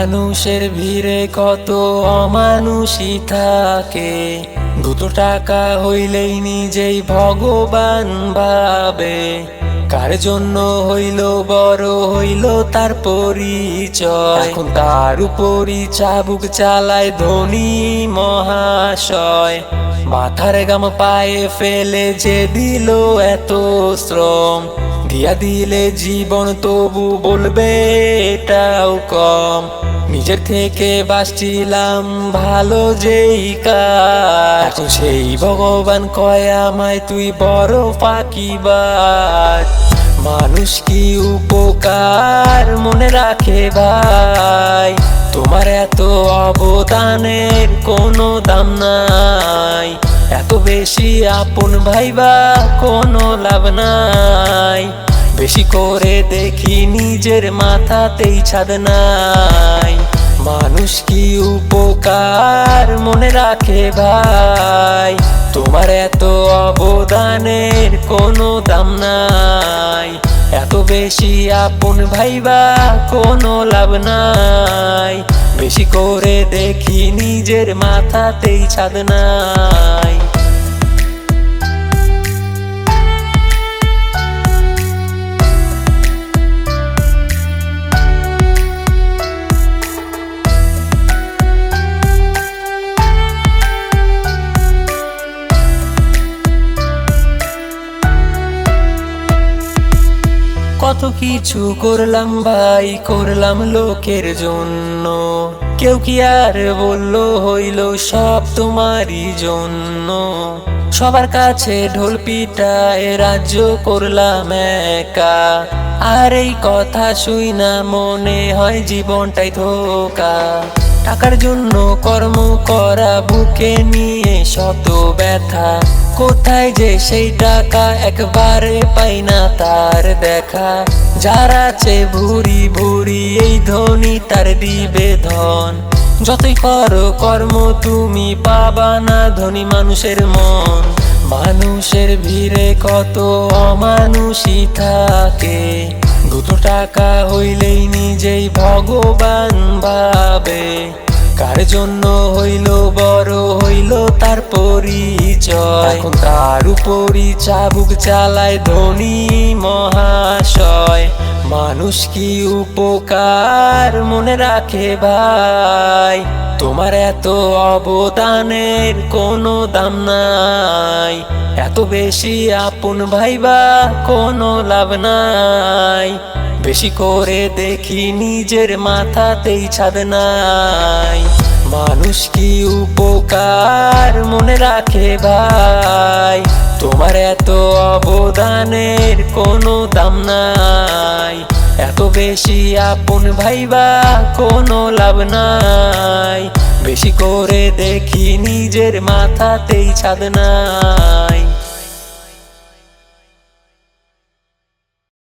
মানুষের ভিড়ে কত অমানুষই থাকে। দুটো টাকা হইলেই নিজেই ভগবান ভাবে। কার জন্য হইল বড় হইল তার পরিচয়? এখন তার উপরই চাবুক চালায় ধনী মহাশয়। মাথার গাম পায়ে ফেলে যে দিল এত শ্রম। দিয়া দিলে জীবন তবু বলবে এটাও কম। নিজের থেকে বাঁচছিলাম ভালো যেই কাজ। সেই ভগবান কয় আমায়, তুই বড় ফাঁকিবাজ মানুষ কি উপকার মনে রাখে ভাই? তোমার এত অবদানের কোনো দাম নাই। এত বেশি আপন ভাইবা কোনো লাভ নাই। বেশি করে দেখি নিজের মাথাতেই ছাদ নাই। মানুষ কি উপকার মনে রাখে ভাই? তোমার এত অবদানের কোনো দাম নাই। এত বেশি আপন ভাইবা কোনো লাভ নাই। বেশি করে দেখি নিজের মাথাতেই ছাদ নাই। কত কিছু করলাম ভাই, করলাম লোকের জন্য। কেউ কি আর বলল হইল সব তোমারই জন্য? সবার কাছে ঢোল পিটায় রাজ্য করলাম একা। আর এই কথা শুই না, মনে হয় জীবনটাই ধোকা। টাকার জন্য কর্ম করা, বুকে নিয়ে শত ব্যথা। কোথায় যে সেই টাকা একবারে পাই না তার দেখা। যার আছে ভুরি ভুরি, এই ধনী তার দিবে ধন যতই করো কর্ম তুমি পাবা না, ধনী মানুষের মন। মানুষের ভিড়ে কত অমানুষই থাকে। দুটো টাকা হইলেই নিজেই ভগবান ভাবে। কার জন্য হইল বড়, হইল তার পরিচয়। তার উপরই চাবুক চালায় ধনী মহাশয়। মানুষ কি উপকার মনে রাখে ভাই? তোমার এত অবদানের কোনো দাম নাই। এত বেশি আপন ভাইবা কোনো লাভ নাই। বেশি করে দেখি নিজের মাথাতেই ছাদ নাই। মানুষ কি উপকার মনে রাখে ভাই? তোমার এত অবদানের কোনো দাম নাই। এত বেশি আপন ভাইবা কোনো লাভ নাই। বেশি করে দেখি নিজের মাথাতেই ছাদ নাই।